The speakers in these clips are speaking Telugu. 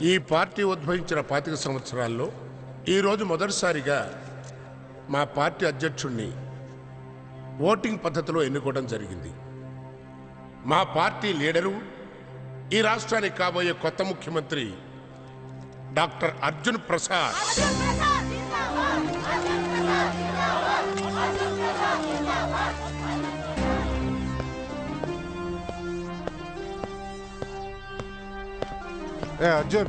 ఈ పార్టీ ఉద్భవించిన పాతిక సంవత్సరాల్లో ఈరోజు మొదటిసారిగా మా పార్టీ అధ్యక్షుణ్ణి ఓటింగ్ పద్ధతిలో ఎన్నుకోవడం జరిగింది. మా పార్టీ లీడరు ఈ రాష్ట్రానికి కాబోయే కొత్త ముఖ్యమంత్రి డాక్టర్ అర్జున్ ప్రసాద్. ఏ అర్జున్.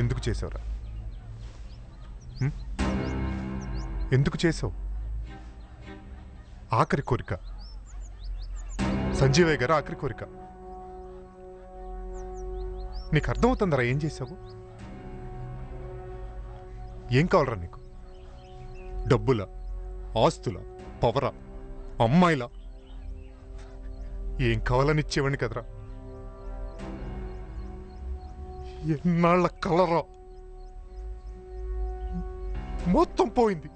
ఎందుకు చేసావురా? ఎందుకు చేసావు? ఆఖరి కోరిక. సంజీవయ్య గారు ఆఖరి కోరిక. నీకు అర్థమవుతుందరా ఏం చేసావు? ఏం కావాలరా నీకు? డబ్బుల? ఆస్తుల? పవరా? అమ్మాయిలా? ఏం కావాలని ఇచ్చేవాడిని కదరా? ఎన్నాళ్ళ కలరా? మొత్తం పోయింది.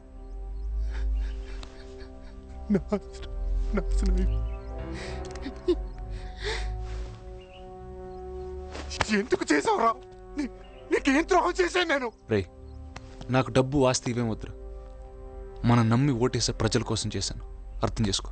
ఎందుకు చేసావురా నీ- నీకేం ద్రోహం చేశాను నేను? రే నాకు డబ్బు ఆస్తి ఇవేమొద్దురా మనం నమ్మి ఓటేసే ప్రజల కోసం చేశాను. అర్థం చేసుకో.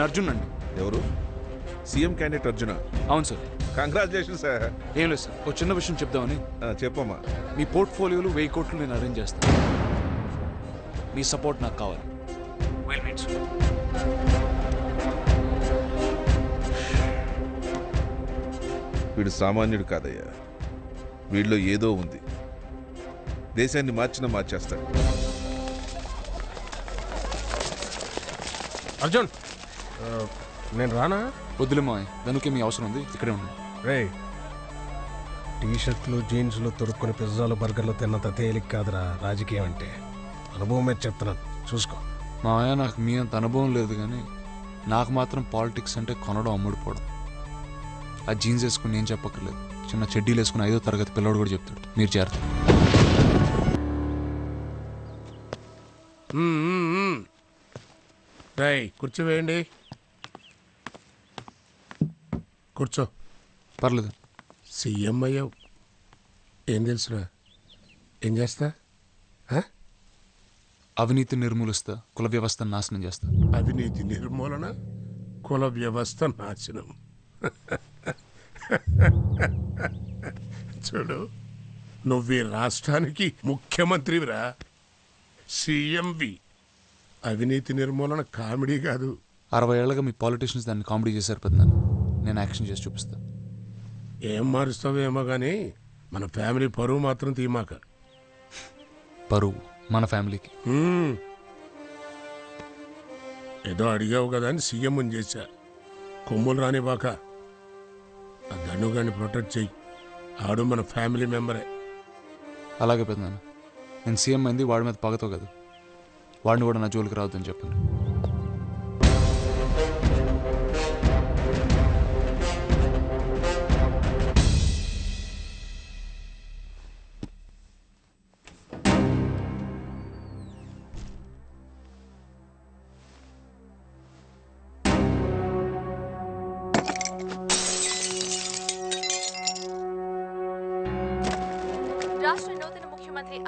నేను అర్జున్ అండి. ఎవరు? సీఎం క్యాండిడేట్ అర్జున? అవును సార్. కంగ్రాచులేషన్ సార్ ఏం లేదు సార్. ఒక చిన్న విషయం చెప్దామని. చెప్పమ్మా. మీ పోర్ట్ఫోలియోలు వెయ్యి కోట్లు నేను అరేంజ్ చేస్తాను. మీ సపోర్ట్ నాకు కావాలి. వెల్ మీట్ వీడు సామాన్యుడు కాదయ్యా. వీడిలో ఏదో ఉంది. దేశాన్ని మార్చిన మార్చేస్తాడు. అర్జున్! నేను రానా? వద్దులే మా దానికే మీ అవసరం ఉంది ఇక్కడే ఉన్నాను రే టీ షర్ట్లు జీన్స్లు తొడుక్కుని పిజ్జాలు బర్గర్లు తిన్నంత తేలిక కాదురా రాజకీయం అంటే. అనుభవం మీద చెప్తున్నాను చూసుకో. మా ఆయన నాకు మీ అంత అనుభవం లేదు కానీ నాకు మాత్రం పాలిటిక్స్ అంటే కొనడం అమ్ముడుపోవడం ఆ జీన్స్ వేసుకుని నేను చెప్పక్కర్లేదు. చిన్న చెడ్డీలు వేసుకుని ఐదో తరగతి పిల్లవాడు కూడా చెప్తాడు. మీరు చేరతారు. రై కూర్చోవేయండి కూర్చో. పర్లేదు. సీఎం అయ్యావు. ఏం తెలుసురా? ఏం చేస్తా? ఆ? అవినీతి నిర్మూలిస్తా కుల వ్యవస్థను నాశనం చేస్తా. అవినీతి నిర్మూలన కుల వ్యవస్థ నాశనం. చూడు నువ్వు ఈ రాష్ట్రానికి ముఖ్యమంత్రివిరా. సీఎంవి. అవినీతి నిర్మూలన కామెడీ కాదు. అరవై ఏళ్ళగా మీ పాలిటీషియన్స్ దాన్ని కామెడీ చేశారు పెద్ద నేను యాక్షన్ చేసి చూపిస్తా. ఏం మారుస్తావేమో కానీ మన ఫ్యామిలీ పరువు మాత్రం తీమాక. పరువు మన ఫ్యామిలీకి హ్మ్. ఏదో అడిగావు కదా అని సీఎం చేశా. కొమ్ములు రానివ్వక. ఆ ధనుగాన్ని ప్రొటెక్ట్ చెయ్యి. ఆడు మన ఫ్యామిలీ మెంబరే అలాగే పెద్ద నేను సీఎం అయింది వాడి మీద పగతో కాదు. వాడిని కూడా నా జోలికి రావద్దని చెప్పండి.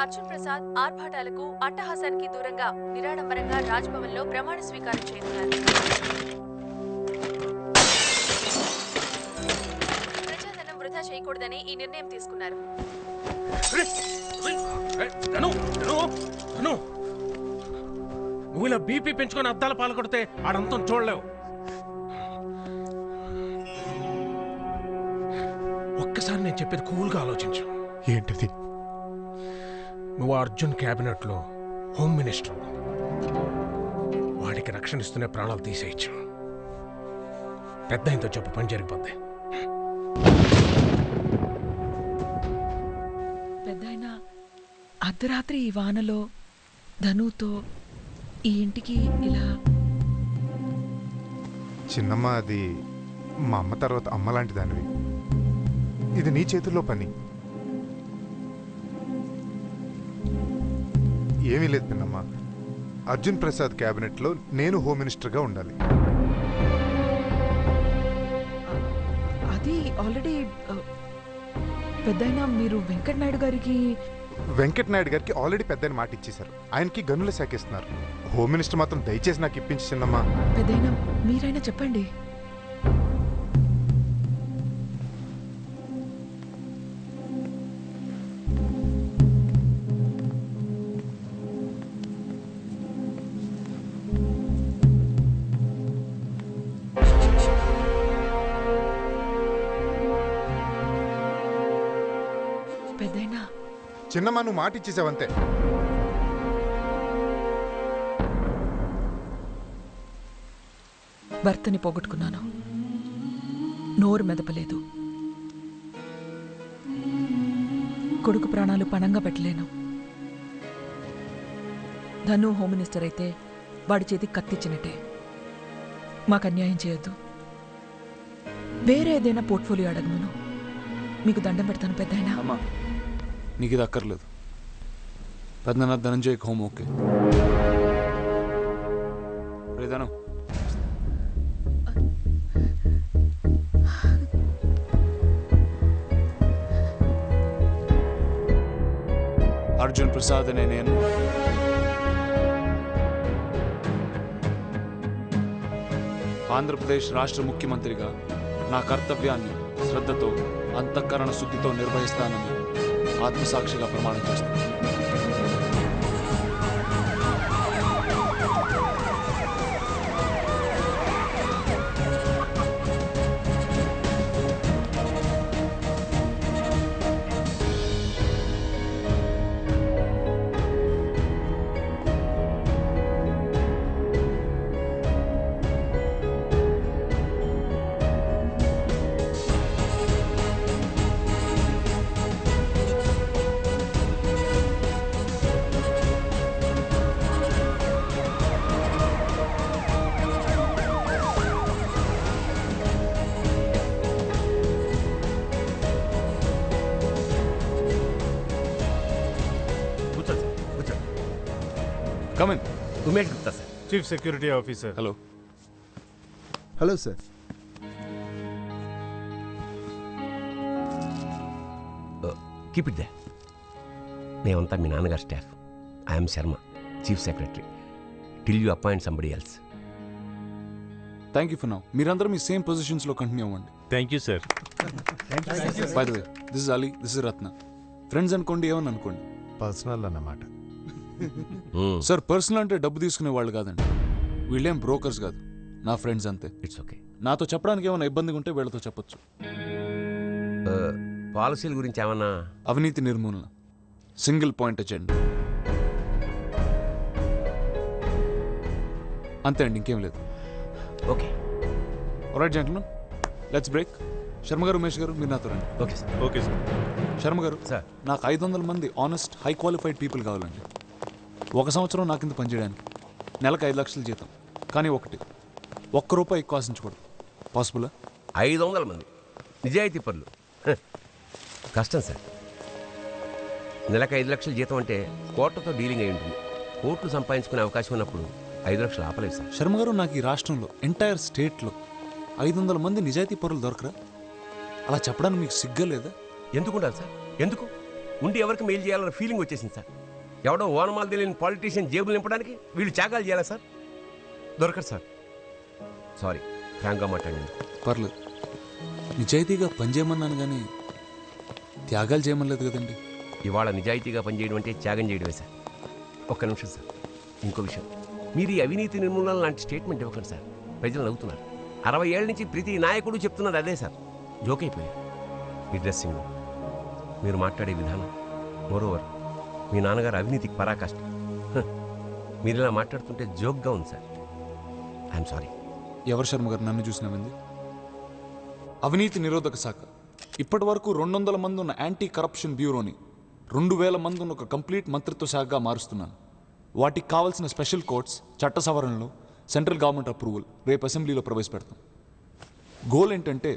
అర్జున్ ప్రసాద్ ఆర్భాటాలకు అట్టహాసానికి దూరంగా నిరాడంబరంగా రాజ్భవన్లో ప్రమాణ స్వీకారం చేయనున్నారు. ప్రజాధనం వృధా చేయకూడదని ఈ నిర్ణయం తీసుకున్నారు. నువ్వు ఇలా బీపీ పెంచుకొని అద్దాల పాలు కొడితే ఆడంతం చూడలేవు. ఒక్కసారి నేను చెప్పేది కూల్గా ఆలోచించు. ఏంటిది? నువ్వు అర్జున్ క్యాబినెట్లో హోమ్ మినిస్టర్. వాడికి రక్షణ ఇస్తూనే ప్రాణాలు తీసేయచ్చు. పెద్ద ఆయనతో చెప్పు పని జరిగిపోద్ది. పెద్దాయన అర్ధరాత్రి ఈ వానలో ధనుతో ఈ ఇంటికి ఇలా చిన్నమ్మ అది మా అమ్మ తర్వాత అమ్మ లాంటి దానివి. ఇది నీ చేతుల్లో పని. ఏమీ లేదు పిన్నమ్మ అర్జున్ ప్రసాద్ క్యాబినెట్లో నేను హోమ్ మినిస్టర్గా ఉండాలి. అది ఆల్రెడీ పెద్దాయన మీరు వెంకట్ నాయుడు గారికి వెంకట్ నాయుడు గారికి ఆల్రెడీ పెద్ద మాట ఇచ్చేశారు. ఆయనకి గనులు శాఖిస్తున్నారు హోమ్ మినిస్టర్ మాత్రం దయచేసి నాకు ఇప్పించి చిన్నమ్మ. పెద్దయినా మీరైనా చెప్పండి. చిన్నమ్మ నువ్వు మాట ఇచ్చేసావంతే భర్తని పోగొట్టుకున్నాను. నోరు మెదపలేదు. కొడుకు ప్రాణాలు పణంగా పెట్టలేను. ధను హోమ్ మినిస్టర్ అయితే వాడి చేతికి కత్తిచ్చినట్టే. మాకు అన్యాయం చేయొద్దు. వేరే ఏదైనా పోర్ట్ఫోలియో అడగమను. మీకు దండం పెడతాను పెద్దాయనా? అమ్మా. నీకు ఇది అక్కర్లేదు. Peddana Dhananjay home okay. రే అర్జున్ ప్రసాద్ అనే నేను. ఆంధ్రప్రదేశ్ రాష్ట్ర ముఖ్యమంత్రిగా నా కర్తవ్యాన్ని శ్రద్ధతో అంతఃకరణ శుద్ధితో నిర్వహిస్తానని ఆత్మసాక్షిగా ప్రమాణం చేస్తాను Umesh Gupta sir chief security officer hello hello sir keep it they మేమంతా మీ నాన్నగారు staff I'm Sharma chief secretary till you appoint somebody else thank you for now మీరందరూ మీ సేమ్ పొజిషన్స్లో కంటిన్యూ అవ్వండి. Thank you sir by the way this is Ali this is Ratna friends అనుకోండి ఏమని అనుకోండి? పర్సనల్ అన్నమాట. సార్ పర్సనల్ అంటే డబ్బు తీసుకునే వాళ్ళు కాదండి. వీళ్ళేం బ్రోకర్స్ కాదు. నా ఫ్రెండ్స్ అంతే. ఇట్స్ ఓకే నాతో చెప్పడానికి ఏమైనా ఇబ్బందిగా ఉంటే వీళ్ళతో చెప్పొచ్చు. పాలసీల గురించి ఏమన్నా? అవినీతి నిర్మూలన. సింగిల్ పాయింట్ ఎజెండా అంతే అండి ఇంకేం లేదు. Okay. Right gentlemen let's break Sharma garu Umesh garu మీరు నాతో రండి. Okay sir. Okay sir. Sharma garu sir. నాకు ఐదు వందల మంది ఆనెస్ట్ హై క్వాలిఫైడ్ పీపుల్ కావాలండి. ఒక సంవత్సరం నా కింద పనిచేయడానికి? నెలకు ఐదు లక్షల జీతం. కానీ ఒకటి ఒక్క రూపాయి ఎక్కువ ఆశించకూడదు. పాసిబులా? ఐదు వందల మంది. నిజాయితీ పనులు. హ, కష్టం సార్. నెలకు ఐదు లక్షల జీతం అంటే కోట్లతో డీలింగ్ అయి ఉంటుంది. కోట్లు సంపాదించుకునే అవకాశం ఉన్నప్పుడు ఐదు లక్షలు ఆపలేదు సార్. శర్మ గారు నాకు ఈ రాష్ట్రంలో ఎంటైర్ స్టేట్లో ఐదు వందల మంది నిజాయితీ పరులు దొరకరా? అలా చెప్పడానికి మీకు సిగ్గా లేదా? ఎందుకు ఉండాలి సార్? ఎందుకు? ఉండి ఎవరికి మెయిల్ చేయాలన్న ఫీలింగ్ వచ్చేసింది సార్. ఎవడో ఓనమాలు తెలియని పాలిటీషియన్ జేబులు నింపడానికి వీళ్ళు త్యాగాలు చేయాలా సార్? దొరకరు సార్. సారీ ఫ్రాంక్గా మాట్లాడింది పర్లేదు. నిజాయితీగా పనిచేయమన్నాను కానీ త్యాగాలు చేయమనలేదు కదండి. ఇవాళ నిజాయితీగా పనిచేయడం అంటే త్యాగం చేయడమే సార్. ఒక్క నిమిషం సార్. ఇంకో విషయం. మీరు ఈ అవినీతి నిర్మూలన లాంటి స్టేట్మెంట్ ఇవ్వకండి సార్. ప్రజలు నవ్వుతున్నారు. అరవై ఏళ్ళ నుంచి ప్రతి నాయకుడు చెప్తున్నది అదే సార్. జోక్ అయిపోయారు. మీ డ్రెస్సింగ్ మీరు మాట్లాడే విధానం. మోరోవర్ మీ నాన్నగారు అవినీతికి పరాకాష్ట మీరు ఇలా మాట్లాడుతుంటే జోక్గా ఉంది సార్. I'm sorry. ఎవరు శర్మ గారు నన్ను చూసినామంది అవినీతి నిరోధక శాఖ. ఇప్పటి వరకు రెండు వందల మంది ఉన్న యాంటీ కరప్షన్ బ్యూరోని రెండు వేల మంది ఉన్న ఒక కంప్లీట్ మంత్రిత్వ శాఖగా మారుస్తున్నాను. వాటికి కావాల్సిన స్పెషల్ కోర్ట్స్ చట్ట సవరణలు సెంట్రల్ గవర్నమెంట్ అప్రూవల్ రేపు అసెంబ్లీలో ప్రవేశపెడతాం. గోల్ ఏంటంటే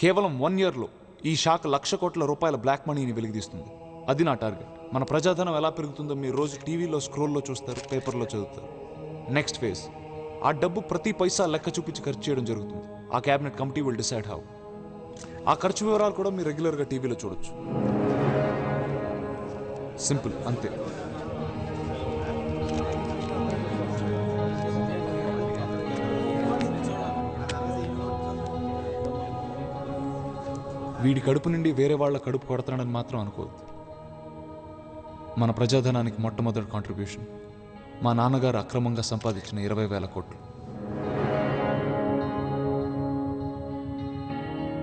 కేవలం వన్ ఇయర్లో ఈ శాఖ లక్ష కోట్ల రూపాయల బ్లాక్ మనీని వెలిగిదీస్తుంది అది నా టార్గెట్. మన ప్రజాధనం ఎలా పెరుగుతుందో మీరు రోజు టీవీలో స్క్రోల్లో చూస్తారు పేపర్లో చదువుతారు. నెక్స్ట్ ఫేజ్ ఆ డబ్బు ప్రతి పైసా లెక్క చూపించి ఖర్చు చేయడం జరుగుతుంది. ఆ cabinet committee will decide how ఆ ఖర్చు వివరాలు కూడా మీరు రెగ్యులర్గా టీవీలో చూడొచ్చు. సింపుల్ అంతే. వీడి కడుపు నుండి వేరే వాళ్ళ కడుపు కొడతాడని మాత్రం అనుకోవద్దు. మన ప్రజాధనానికి మొట్టమొదటి కాంట్రిబ్యూషన్ మా నాన్నగారు అక్రమంగా సంపాదించిన ఇరవై వేల కోట్లు.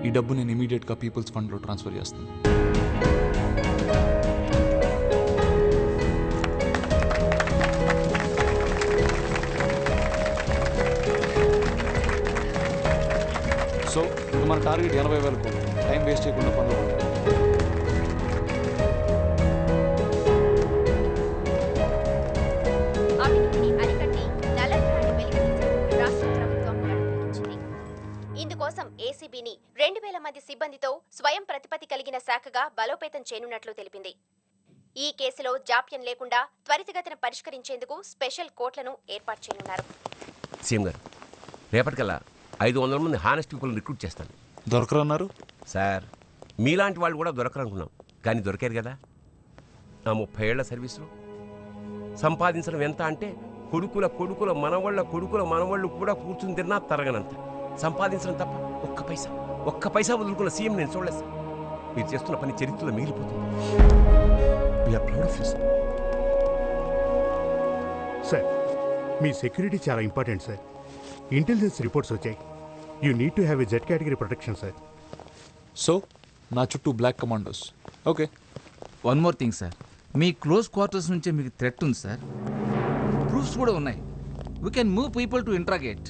ఈ డబ్బు నేను ఇమీడియట్గా పీపుల్స్ ఫండ్లో ట్రాన్స్ఫర్ చేస్తాను. సో ఇప్పుడు మన టార్గెట్ ఎనభై వేల కోట్లు. టైం వేస్ట్ చేయకుండా పనులు మంది సిబ్బందితో స్వయం ప్రతిపత్తి కలిగిన శాఖగా బలోపేతం చేయనున్నట్లు తెలిపింది. ఈ కేసులో జాప్యం లేకుండా త్వరితగతిన పరిష్కరించేందుకు స్పెషల్ కోర్టులను ఏర్పాటు చేయనున్నారు. సీఎం గారు రేపటికల్లా ఐదు వందల మంది హానెస్ట్ పీపుల్ రిక్రూట్ చేస్తాను. దొరకరన్నారు? సార్ మీలాంటి వాళ్ళు కూడా దొరకరనుకున్నాం. కానీ దొరికారు కదా. నా ముప్పై ఏళ్ళ సర్వీసులో సంపాదించడం ఎంత అంటే కొడుకుల కొడుకుల మనవాళ్ళ కొడుకుల మనవాళ్ళు కూడా కూర్చుని తిన్నా తరగనంత. సంపాదించడం తప్ప ఒక్క పైసా ఒక్క పైసా వదులుకున్న సీఎం నేను చూడలేదు సార్. మీరు చేస్తున్న పని చరిత్రలో మిగిలిపోతుంది. సార్ మీ సెక్యూరిటీ చాలా ఇంపార్టెంట్ సార్. ఇంటెలిజెన్స్ రిపోర్ట్స్ వచ్చాయి. You need to have a Z category protection sir so నా చుట్టూ black commandos okay one more thing sir మీ క్లోజ్ క్వార్టర్స్ నుంచే మీకు థ్రెట్ ఉంది సార్ ప్రూఫ్స్ కూడా ఉన్నాయి. We can move people to interrogate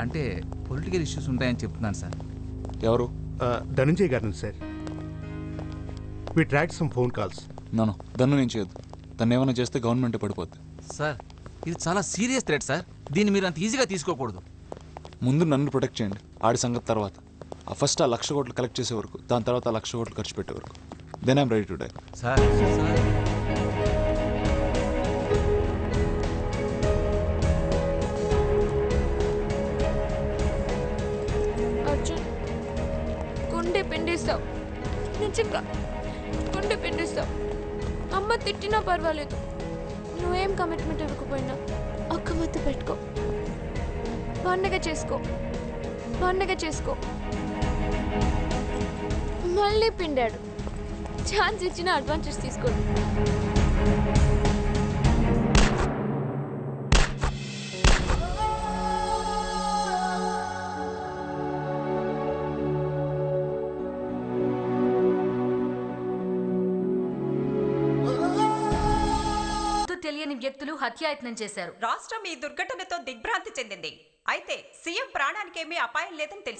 అంటే పొలిటికల్ ఇష్యూస్ ఉంటాయని చెప్తున్నాను సార్. ఎవరు? Dhananjay garu sir. We track some phone calls నన్ను దన్ను నేను చేయొద్దు తను ఏమైనా చేస్తే గవర్నమెంట్ పడిపోద్ది. సార్ ఇది చాలా సీరియస్ థ్రెట్ సార్. దీన్ని మీరు అంత ఈజీగా తీసుకోకూడదు. ముందు నన్ను ప్రొటెక్ట్ చేయండి. ఆడి సంగతి తర్వాత. ఆ ఫస్ట్ ఆ లక్ష కోట్లు కలెక్ట్ చేసే వరకు దాని తర్వాత ఆ లక్ష కోట్లు ఖర్చు పెట్టే వరకు. Then I'm ready to die sir నిజంగా. గుండె పిండిస్తావు అమ్మ తిట్టినా పర్వాలేదు. నువ్వేం కమిట్మెంట్ ఇవ్వకపోయినా ఒక్క ముద్దు పెట్టుకో. పండగ చేసుకో. పండగ చేసుకో. మళ్ళీ పిండాడు. ఛాన్స్ ఇచ్చిన అడ్వాన్సెస్ తీసుకోండి. హత్యాయత్నం చేశారు. రాష్ట్రం ఈ దుర్ఘటనతో దిగ్భ్రాంతి చెందింది. అయితే సీఎం ప్రాణానికేమీ అపాయం లేదని తెలిసింది.